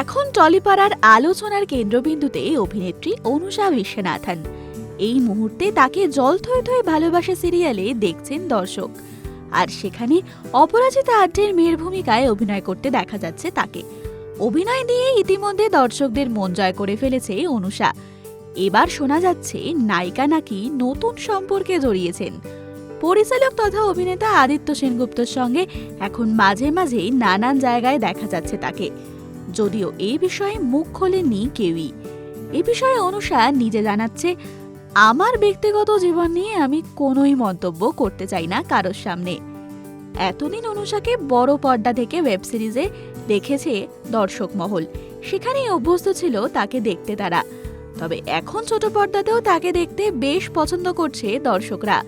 এখন টলিপাড়ার আলোচনার কেন্দ্রবিন্দুতে অভিনেত্রী অনুষা বিশ্বনাথন। এই মুহূর্তে তাকে জল থয়ে থয়ে ভালোবাসা সিরিয়ালে দেখছেন দর্শক। আর সেখানে অপরাজিতা আড্ডের মেয়ের ভূমিকায় অভিনয় করতে দেখা যাচ্ছে তাকে। অভিনয় দিয়ে ইতিমধ্যে দর্শকদের মন জয় করে ফেলেছে অনুষা। এবার শোনা যাচ্ছে নায়িকা নাকি নতুন সম্পর্কে জড়িয়েছেন। পরিচালক তথা অভিনেতা আদিত্য সেনগুপ্তর সঙ্গে এখন মাঝে মাঝেই নানান জায়গায় দেখা যাচ্ছে তাকে। যদিও এই বিষয়ে মুখ খোলেননি কেউই। এ বিষয়ে অনুষা নিজে জানাচ্ছে, আমার ব্যক্তিগত জীবন নিয়ে আমি কোনোই মন্তব্য করতে চাই না কারোর সামনে। এতদিন অনুষাকে বড় পর্দা থেকে ওয়েব সিরিজে দেখেছে দর্শক মহল। সেখানেই অভ্যস্ত ছিল তাকে দেখতে তারা। তবে এখন ছোট পর্দাতেও তাকে দেখতে বেশ পছন্দ করছে দর্শকরা।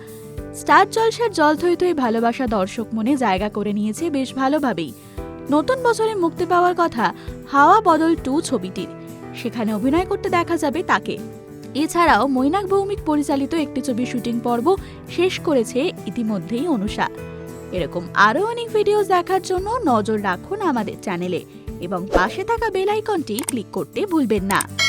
স্টার জলসার জল থই থই ভালোবাসা দর্শক মনে জায়গা করে নিয়েছে বেশ ভালোভাবেই। নতুন বছরে মুক্তি পাওয়ার কথা হাওয়া বদল টু ছবিটির। সেখানে অভিনয় করতে দেখা যাবে তাকে। এছাড়াও মৈনাক ভৌমিক পরিচালিত একটি ছবির শুটিং পর্ব শেষ করেছে ইতিমধ্যেই অনুষা। এরকম আরও অনেক ভিডিও দেখার জন্য নজর রাখুন আমাদের চ্যানেলে এবং পাশে থাকা বেল আইকনটি ক্লিক করতে ভুলবেন না।